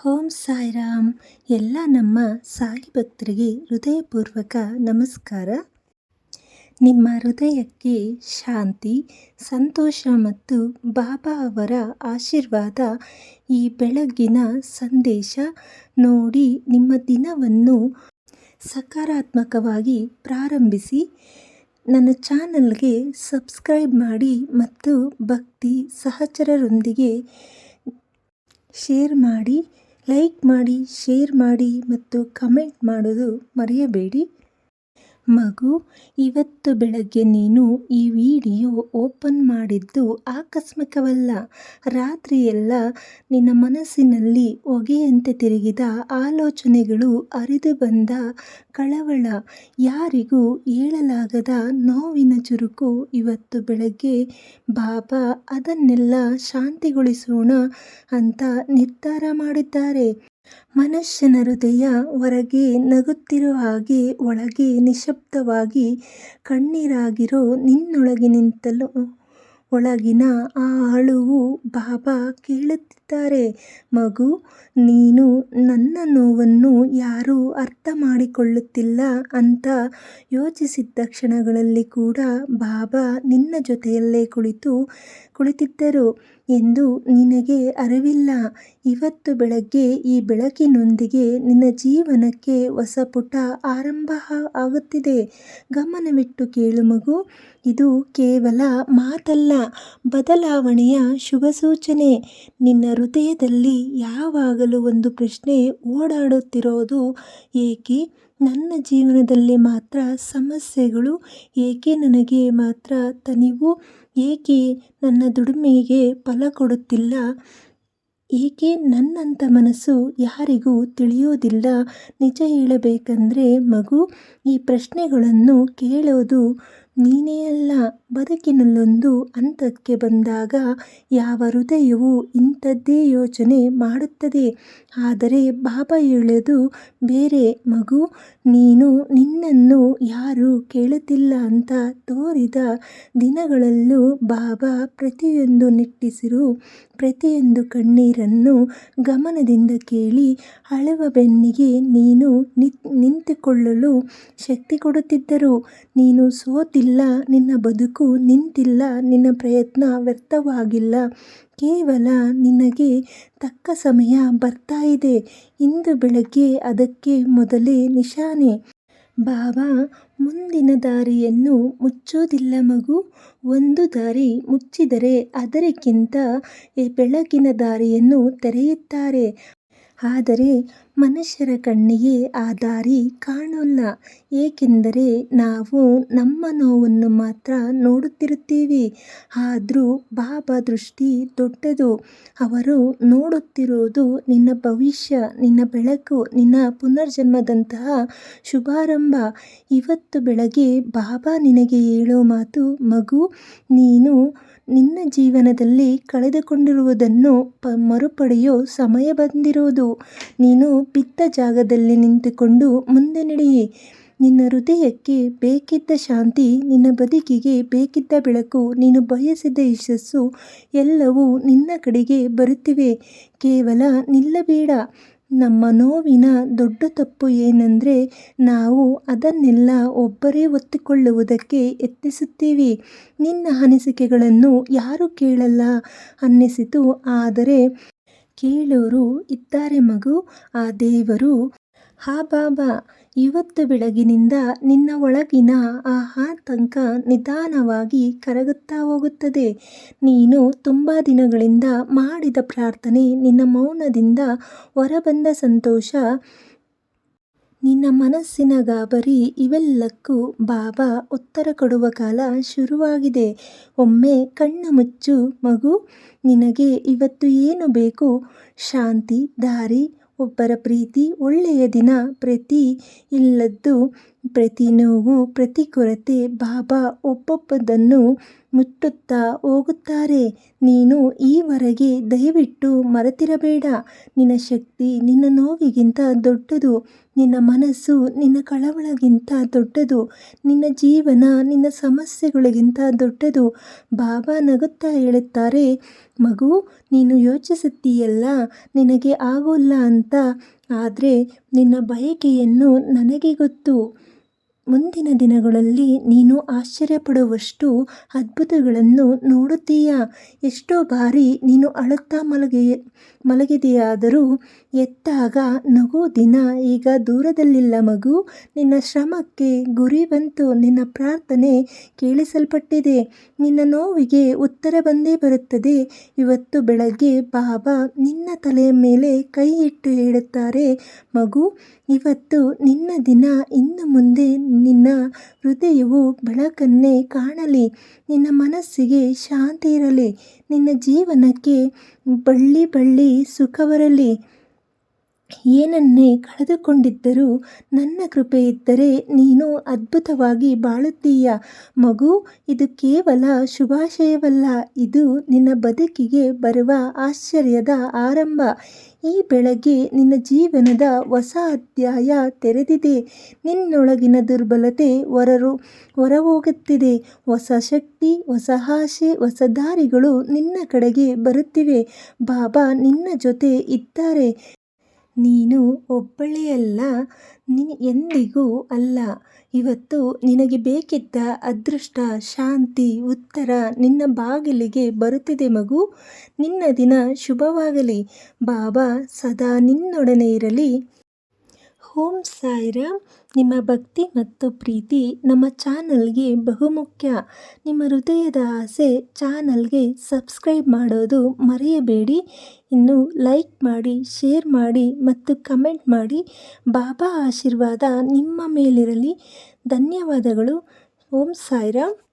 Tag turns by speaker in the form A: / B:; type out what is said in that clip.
A: ಓಂ ಸಾಯಿರಾಮ್. ಎಲ್ಲ ನಮ್ಮ ಸಾಯಿ ಭಕ್ತರಿಗೆ ಹೃದಯಪೂರ್ವಕ ನಮಸ್ಕಾರ. ನಿಮ್ಮ ಹೃದಯಕ್ಕೆ ಶಾಂತಿ, ಸಂತೋಷ ಮತ್ತು ಬಾಬಾ ಅವರ ಆಶೀರ್ವಾದ ಈ ಬೆಳಗ್ಗಿನ ಸಂದೇಶ ನೋಡಿ ನಿಮ್ಮ ದಿನವನ್ನು ಸಕಾರಾತ್ಮಕವಾಗಿ ಪ್ರಾರಂಭಿಸಿ. ನನ್ನ ಚಾನಲ್ಗೆ ಸಬ್ಸ್ಕ್ರೈಬ್ ಮಾಡಿ ಮತ್ತು ಭಕ್ತಿ ಸಹಚರರೊಂದಿಗೆ ಶೇರ್ ಮಾಡಿ. ಲೈಕ್ ಮಾಡಿ ಶೇರ್ ಮಾಡಿ ಮತ್ತು ಕಮೆಂಟ್ ಮಾಡೋದು ಮರೆಯಬೇಡಿ. ಮಗು, ಇವತ್ತು ಬೆಳಗ್ಗೆ ನೀನು ಈ ವಿಡಿಯೋ ಓಪನ್ ಮಾಡಿದ್ದು ಆಕಸ್ಮಿಕವಲ್ಲ. ರಾತ್ರಿಯೆಲ್ಲ ನಿನ್ನ ಮನಸ್ಸಿನಲ್ಲಿ ಹೊಗೆಯಂತೆ ತಿರುಗಿದ ಆಲೋಚನೆಗಳು ಅರಿದು ಬಂದ ಕಳವಳ. ಯಾರಿಗೂ ಹೇಳಲಾಗದ ನೋವಿನ ಚುರುಕು ಇವತ್ತು ಬೆಳಗ್ಗೆ. ಬಾಬಾ ಅದನ್ನೆಲ್ಲ ಶಾಂತಿಗೊಳಿಸೋಣ ಅಂತ ನಿರ್ಧಾರ ಮಾಡಿದ್ದಾರೆ. ಮನುಷ್ಯನ ಹೃದಯ ಹೊರಗೆ ನಗುತ್ತಿರುವ ಹಾಗೆ ಒಳಗೆ ನಿಶ್ಶಬ್ದವಾಗಿ ಕಣ್ಣೀರಾಗಿರೋ ನಿನ್ನೊಳಗಿನಿಂತಲೂ ಒಳಗಿನ ಆ ಅಳುವು ಬಾಬಾ ಕೇಳುತ್ತಿದ್ದಾರೆ. ಮಗು, ನೀನು ನನ್ನ ನೋವನ್ನು ಯಾರೂ ಅರ್ಥ ಮಾಡಿಕೊಳ್ಳುತ್ತಿಲ್ಲ ಅಂತ ಯೋಚಿಸಿದ್ದ ಕ್ಷಣಗಳಲ್ಲಿ ಕೂಡ ಬಾಬಾ ನಿನ್ನ ಜೊತೆಯಲ್ಲೇ ಕುಳಿತು ಕುಳಿತಿದ್ದರು. ಎಂದು ನಿನಗೆ ಅರಿವಿಲ್ಲ. ಇವತ್ತು ಬೆಳಗ್ಗೆ ಈ ಬೆಳಕಿನೊಂದಿಗೆ ನಿನ್ನ ಜೀವನಕ್ಕೆ ಹೊಸ ಪುಟ ಆರಂಭ ಆಗುತ್ತಿದೆ. ಗಮನವಿಟ್ಟು ಕೇಳು ಮಗು. ಇದು ಕೇವಲ ಮಾತಲ್ಲ, ಬದಲಾವಣೆಯ ಶುಭ ಸೂಚನೆ ನಿನ್ನ ಹೃದಯದಲ್ಲಿ ಯಾವಾಗಲೂ ಒಂದು ಪ್ರಶ್ನೆ ಓಡಾಡುತ್ತಿರೋದು ಏಕೆ? ನನ್ನ ಜೀವನದಲ್ಲಿ ಮಾತ್ರ ಸಮಸ್ಯೆಗಳು? ಏಕೆ ನನಗೆ ಮಾತ್ರ ತನಿವು? ಏಕೆ ನನ್ನ ದುಡಿಮೆಗೆ ಫಲ ಕೊಡುತ್ತಿಲ್ಲ? ಏಕೆ ನನ್ನಂಥ ಮನಸ್ಸು ಯಾರಿಗೂ ತಿಳಿಯೋದಿಲ್ಲ? ನಿಜ ಹೇಳಬೇಕಂದ್ರೆ ಮಗು ಈ ಪ್ರಶ್ನೆಗಳನ್ನು ಕೇಳೋದು ನೀನೇ ಅಲ್ಲ, ಬದುಕಿನಲ್ಲೊಂದು ಹಂತಕ್ಕೆ ಬಂದಾಗ ಯಾವ ಹೃದಯವು ಇಂಥದ್ದೇ ಯೋಚನೆ ಮಾಡುತ್ತದೆ. ಆದರೆ ಬಾಬಾ ಹೇಳೋದು ಬೇರೆ ಮಗು, ನೀನು ನಿನ್ನನ್ನು ಯಾರು ಕೇಳುತ್ತಿಲ್ಲ ಅಂತ ತೋರಿದ ದಿನಗಳಲ್ಲೂ ಬಾಬಾ ಪ್ರತಿಯೊಂದು ನಿಟ್ಟಿಸಿರು. ಪ್ರತಿಯೊಂದು ಕಣ್ಣೀರನ್ನು ಗಮನದಿಂದ ಕೇಳಿ ಅಳುವ ಬೆನ್ನಿಗೆ ನೀನು ನಿಂತುಕೊಳ್ಳಲು ಶಕ್ತಿ ಕೊಡುತ್ತಿದ್ದರು. ನೀನು ಸೋತಿಲ್ಲ ನಿನ್ನ ಬದುಕು ನಿಂತಿಲ್ಲ, ನಿನ್ನ ಪ್ರಯತ್ನ ವ್ಯರ್ಥವಾಗಿಲ್ಲ. ಕೇವಲ ನಿನಗೆ ತಕ್ಕ ಸಮಯ ಬರ್ತಾ ಇದೆ. ಇಂದು ಬೆಳಗ್ಗೆ ಅದಕ್ಕೆ ಮೊದಲೇ ನಿಶಾನೆ. ಬಾಬಾ, ಮುಂದಿನ ದಾರಿಯನ್ನು ಮುಚ್ಚೋದಿಲ್ಲ ಮಗು. ಒಂದು ದಾರಿ ಮುಚ್ಚಿದರೆ ಅದಕ್ಕಿಂತ ಬೆಳಕಿನ ದಾರಿಯನ್ನು ತೆರೆಯುತ್ತಾರೆ. ಆದರೆ ಮನುಷ್ಯರ ಕಣ್ಣಿಗೆ ಆ ದಾರಿ ಕಾಣೋಲ್ಲ. ಏಕೆಂದರೆ ನಾವು ನಮ್ಮ ನೋವನ್ನು ಮಾತ್ರ ನೋಡುತ್ತಿರುತ್ತೀವಿ. ಆದರೂ ಬಾಬಾ ದೃಷ್ಟಿ ದೊಡ್ಡದು. ಅವರು ನೋಡುತ್ತಿರುವುದು ನಿನ್ನ ಭವಿಷ್ಯ, ನಿನ್ನ ಬೆಳಕು, ನಿನ್ನ ಪುನರ್ಜನ್ಮದಂತಹ ಶುಭಾರಂಭ. ಇವತ್ತು ಬೆಳಗ್ಗೆ ಬಾಬಾ ನಿನಗೆ ಹೇಳೋ ಮಾತು, ಮಗು, ನೀನು ನಿನ್ನ ಜೀವನದಲ್ಲಿ ಕಳೆದುಕೊಂಡಿರುವುದನ್ನು ಮರುಪಡೆಯೋ ಸಮಯ ಬಂದಿರುವುದು ನೀನು ಬಿದ್ದ ಜಾಗದಲ್ಲಿ ನಿಂತುಕೊಂಡು ಮುಂದೆ ನಡೆಯಿ. ನಿನ್ನ ಹೃದಯಕ್ಕೆ ಬೇಕಿದ್ದ ಶಾಂತಿ, ನಿನ್ನ ಬದುಕಿಗೆ ಬೇಕಿದ್ದ ಬೆಳಕು, ನೀನು ಬಯಸಿದ ಯಶಸ್ಸು ಎಲ್ಲವೂ ನಿನ್ನ ಕಡೆಗೆ ಬರುತ್ತಿವೆ. ಕೇವಲ ನಿಲ್ಲಬೇಡ. ನಮ್ಮ ನೋವಿನ ದೊಡ್ಡ ತಪ್ಪು ಏನೆಂದರೆ ನಾವು ಅದನ್ನೆಲ್ಲ ಒಬ್ಬರೇ ಒತ್ತಿಕೊಳ್ಳುವುದಕ್ಕೆ ಯತ್ನಿಸುತ್ತೀವಿ. ನಿನ್ನ ಅನಿಸಿಕೆಗಳನ್ನು ಯಾರೂ ಕೇಳಲ್ಲ ಅನ್ನಿಸಿತು, ಆದರೆ ಕೇಳೋರು ಇದ್ದಾರೆ ಮಗು. ಆ ದೇವರು, ಹಾ ಬಾಬಾ, ಇವತ್ತು ಬೆಳಗಿನಿಂದ ನಿನ್ನ ಒಳಗಿನ ಆ ಆತಂಕ ನಿಧಾನವಾಗಿ ಕರಗುತ್ತಾ ಹೋಗುತ್ತದೆ. ನೀನು ತುಂಬ ದಿನಗಳಿಂದ ಮಾಡಿದ ಪ್ರಾರ್ಥನೆ ನಿನ್ನ ಮೌನದಿಂದ ಹೊರಬಂದ ಸಂತೋಷ. ನಿನ್ನ ಮನಸ್ಸಿನ ಗಾಬರಿ ಇವೆಲ್ಲಕ್ಕೂ ಬಾಬಾ ಉತ್ತರ ಕೊಡುವ ಕಾಲ ಶುರುವಾಗಿದೆ. ಒಮ್ಮೆ ಕಣ್ಣು ಮುಚ್ಚು, ಮಗು, ನಿನಗೆ ಇವತ್ತು ಏನು ಬೇಕು? ಶಾಂತಿ, ದಾರಿ, ಒಬ್ಬರ ಪ್ರೀತಿ, ಒಳ್ಳೆಯ ದಿನ, ಪ್ರತಿ ಇಲ್ಲದ್ದು ಪ್ರತಿ ನೋವು ಪ್ರತಿ ಕೊರತೆ ಬಾಬಾ ಒಬ್ಬೊಬ್ಬದನ್ನು ಮುಟ್ಟುತ್ತಾ ಹೋಗುತ್ತಾರೆ. ನೀನು ಈವರೆಗೆ ದಯವಿಟ್ಟು ಮರೆತಿರಬೇಡ. ನಿನ್ನ ಶಕ್ತಿ ನಿನ್ನ ನೋವಿಗಿಂತ ದೊಡ್ಡದು. ನಿನ್ನ ಮನಸ್ಸು ನಿನ್ನ ಕಳವಳಗಿಂತ ದೊಡ್ಡದು. ನಿನ್ನ ಜೀವನ ನಿನ್ನ ಸಮಸ್ಯೆಗಳಿಗಿಂತ ದೊಡ್ಡದು. ಬಾಬಾ ನಗುತ್ತಾ ಹೇಳುತ್ತಾರೆ, ಮಗು, ನೀನು ಯೋಚಿಸುತ್ತೀಯಲ್ಲ? ನಿನಗೆ ಆಗೋಲ್ಲ ಅಂತ. ಆದರೆ ನಿನ್ನ ಬಯಕೆಯನ್ನು ನನಗೆ ಗೊತ್ತು. ಮುಂದಿನ ದಿನಗಳಲ್ಲಿ ನೀನು ಆಶ್ಚರ್ಯಪಡುವಷ್ಟು ಅದ್ಭುತಗಳನ್ನು ನೋಡುತ್ತೀಯ. ಎಷ್ಟೋ ಬಾರಿ ನೀನು ಅಳುತ್ತಾ ಮಲಗಿ, ಮಲಗಿದೆಯಾದರೂ ಎತ್ತಾಗ ನಗು ದಿನ ಈಗ ದೂರದಲ್ಲಿಲ್ಲ ಮಗು. ನಿನ್ನ ಶ್ರಮಕ್ಕೆ ಗುರಿ ಬಂತು ನಿನ್ನ ಪ್ರಾರ್ಥನೆ ಕೇಳಿಸಲ್ಪಟ್ಟಿದೆ. ನಿನ್ನ ನೋವಿಗೆ ಉತ್ತರ ಬಂದೇ ಬರುತ್ತದೆ. ಇವತ್ತು ಬೆಳಗ್ಗೆ ಬಾಬಾ ನಿನ್ನ ತಲೆಯ ಮೇಲೆ ಕೈ ಇಟ್ಟು ಹೇಳುತ್ತಾರೆ, ಮಗು, ಇವತ್ತು ನಿನ್ನ ದಿನ ಇನ್ನು ಮುಂದೆ ನಿನ್ನ ಹೃದಯವು ಬೆಳಕನ್ನೇ ಕಾಣಲಿ. ನಿನ್ನ ಮನಸ್ಸಿಗೆ ಶಾಂತಿ ಇರಲಿ. ನಿನ್ನ ಜೀವನಕ್ಕೆ ಬಳ್ಳಿ ಬಳ್ಳಿ ಸುಖ ಬರಲಿ. ಏನನ್ನೇ ಕಳೆದುಕೊಂಡಿದ್ದರೂ ನನ್ನ ಕೃಪೆ ಇದ್ದರೆ ನೀನು ಅದ್ಭುತವಾಗಿ ಬಾಳುತ್ತೀಯ. ಮಗು, ಇದು ಕೇವಲ ಶುಭಾಶಯವಲ್ಲ, ಇದು ನಿನ್ನ ಬದುಕಿಗೆ ಬರುವ ಆಶ್ಚರ್ಯದ ಆರಂಭ. ಈ ಬೆಳಗ್ಗೆ ನಿನ್ನ ಜೀವನದ ಹೊಸ ಅಧ್ಯಾಯ ತೆರೆದಿದೆ. ನಿನ್ನೊಳಗಿನ ದುರ್ಬಲತೆ ಹೊರರು, ಹೊರಹೋಗುತ್ತಿದೆ. ಹೊಸ ಶಕ್ತಿ, ಹೊಸ ಆಶೆ ಹೊಸ ದಾರಿಗಳು ನಿನ್ನ ಕಡೆಗೆ ಬರುತ್ತಿವೆ. ಬಾಬಾ ನಿನ್ನ ಜೊತೆ ಇದ್ದಾರೆ. ನೀನು ಒಬ್ಬಳೇ ಅಲ್ಲ ನಿನ್ ಎಂದಿಗೂ ಅಲ್ಲ. ಇವತ್ತು ನಿನಗೆ ಬೇಕಿದ್ದ ಅದೃಷ್ಟ, ಶಾಂತಿ, ಉತ್ತರ ನಿನ್ನ ಬಾಗಿಲಿಗೆ ಬರುತ್ತಿದೆ ಮಗು. ನಿನ್ನ ದಿನ ಶುಭವಾಗಲಿ. ಬಾಬಾ ಸದಾ ನಿನ್ನೊಡನೆ ಇರಲಿ. ಓಂ ಸಾಯಿರಾಮ್. ನಿಮ್ಮ ಭಕ್ತಿ ಮತ್ತು ಪ್ರೀತಿ ನಮ್ಮ ಚಾನಲ್ಗೆ ಬಹುಮುಖ್ಯ. ನಿಮ್ಮ ಹೃದಯದ ಆಸೆ ಚಾನಲ್ಗೆ ಸಬ್ಸ್ಕ್ರೈಬ್ ಮಾಡೋದು ಮರೆಯಬೇಡಿ. ಇನ್ನು ಲೈಕ್ ಮಾಡಿ, ಶೇರ್ ಮಾಡಿ ಮತ್ತು ಕಮೆಂಟ್ ಮಾಡಿ. ಬಾಬಾ ಆಶೀರ್ವಾದ ನಿಮ್ಮ ಮೇಲಿರಲಿ. ಧನ್ಯವಾದಗಳು. ಓಂ ಸಾಯಿರಾಮ್.